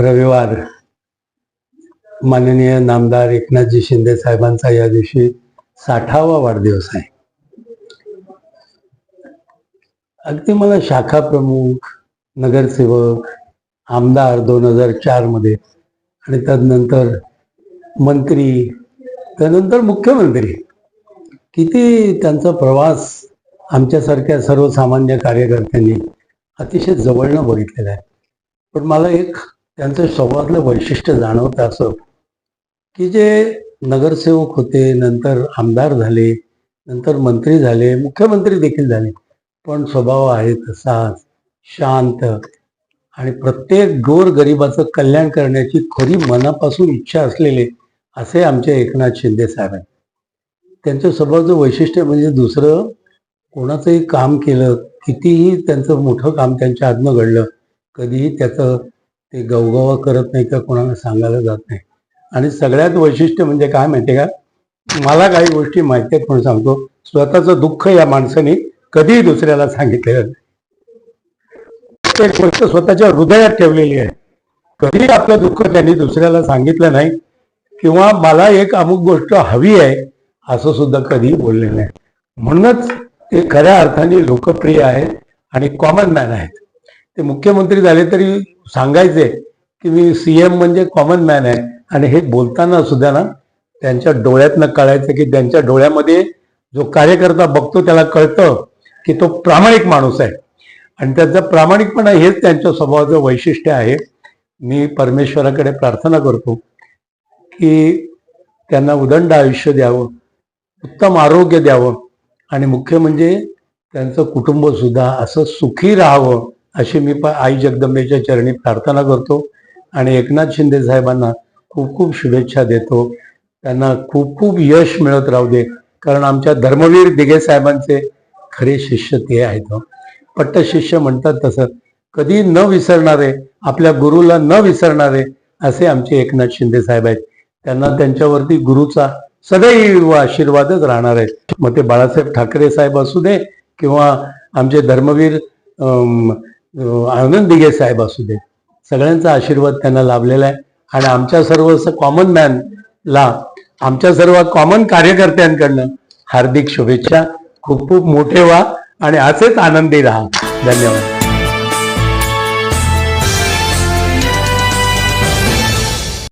रविवार. माननीय नामदार एकनाथजी शिंदे साहेबांचा या दिवशी साठावा वाढदिवस आहे. अगदी मला शाखा प्रमुख नगरसेवक आमदार दोन हजार चारमध्ये आणि त्यानंतर मंत्री त्यानंतर मुख्यमंत्री किती त्यांचा प्रवास आमच्यासारख्या सर्वसामान्य कार्यकर्त्यांनी अतिशय जवळनं बघितलेला आहे. पण मला एक त्यांचं स्वभावातलं वैशिष्ट्य जाणवतं असं. की जे नगरसेवक होते नंतर आमदार झाले नंतर मंत्री झाले मुख्यमंत्री देखील झाले पण स्वभाव आहे तसाच शांत आणि प्रत्येक गोर गरिबाचं कल्याण करण्याची खरी मनापासून इच्छा असलेले असे आमचे एकनाथ शिंदे साहेब आहेत. त्यांच्या स्वभावाचं वैशिष्ट्य म्हणजे दुसरं कोणाचंही काम केलं कितीही त्यांचं मोठं काम त्यांच्या हातनं घडलं कधीही त्याचं ते गवगवा करत नाही का कोणाला सांगायला जात नाही. आणि सगळ्यात वैशिष्ट्य म्हणजे काय माहिती का? मला काही गोष्टी माहिती आहेत म्हणून सांगतो. स्वतःचं दुःख या माणसाने कधीही दुसऱ्याला सांगितलेलं नाही. एक गोष्ट स्वतःच्या हृदयात ठेवलेली आहे. कधीही आपलं दुःख त्यांनी दुसऱ्याला सांगितलं नाही किंवा मला एक अमुक गोष्ट हवी आहे असं सुद्धा कधीही बोलले नाही. म्हणूनच ते खऱ्या अर्थाने लोकप्रिय आहेत आणि कॉमन मॅन आहेत. ते मुख्यमंत्री झाले तरी सांगायचे की मी सीएम म्हणजे कॉमन मॅन आहे. आणि हे बोलताना सुद्धा ना त्यांच्या डोळ्यातनं कळायचं की त्यांच्या डोळ्यामध्ये जो कार्यकर्ता बघतो त्याला कळतं की तो प्रामाणिक माणूस आहे. आणि त्याचा प्रामाणिकपणा हेच त्यांच्या स्वभावाचं वैशिष्ट्य आहे. मी परमेश्वराकडे प्रार्थना करतो की त्यांना उदंड आयुष्य द्यावं उत्तम आरोग्य द्यावं आणि मुख्य म्हणजे त्यांचं कुटुंबसुद्धा असं सुखी राहावं. अशी मी प आई जगदंबेच्या चरणी प्रार्थना करतो आणि एकनाथ शिंदे साहेबांना खूप खूप शुभेच्छा देतो. त्यांना खूप खूप यश मिळत राहू दे. कारण आमच्या धर्मवीर दिघे साहेबांचे खरे शिष्य ते आहेत हो. पट्ट पट्टशिष्य म्हणतात तसं. कधी न विसरणारे आपल्या गुरुला न विसरणारे असे आमचे एकनाथ शिंदे साहेब आहेत. त्यांना त्यांच्यावरती गुरुचा सदैव आशीर्वादच राहणार आहे. मग ते बाळासाहेब ठाकरे साहेब असू दे किंवा आमचे धर्मवीर अं, आनंद दिघे साहेब असू दे. सगळ्यांचा आशीर्वाद त्यांना लाभलेला आहे. आणि आमच्या सर्व कॉमन मॅनला आमच्या सर्व कॉमन कार्यकर्त्यांकडनं हार्दिक शुभेच्छा. खूप खूप मोठे व्हा आणि असेच आनंदी राहा. धन्यवाद.